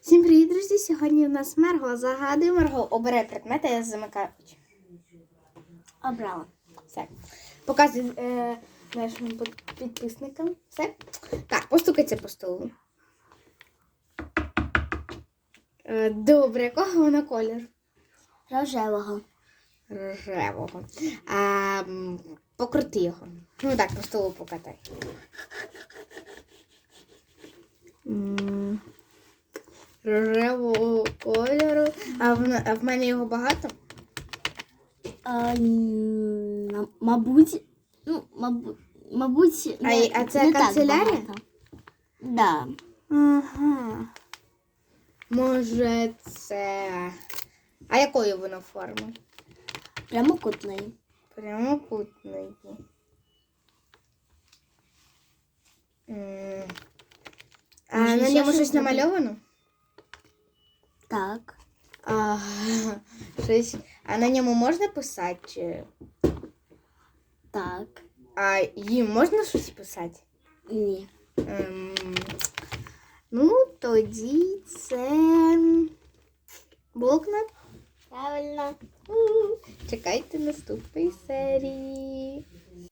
Всім привіт, друзі! Сьогодні у нас Мерго. Загадує Мерго. Обирай предмети, я замикаю. Обрала. Все. Показуй е, нашим підписникам. Все. Так, постукайте по столу. Е, добре, якого вона колір? Рожевого. Рожевого. А, м, покрути його. Ну так, по столу покатай. М, Рожевого кольору. А в, а в мене його багато? А, мабуть, ну, мабуть, мабуть, А й- а це не канцелярія? багато. Да. Ага. Може, це. А якої воно форми? Прямокутної. М. А на ньому щось намальовано? Так. А, щось... а на ньому можна писати? Чи... Так. А їм можна щось писати? Ні. Ем, ну, тоді це блокнот. Правильно. У, Чекайте наступної серії.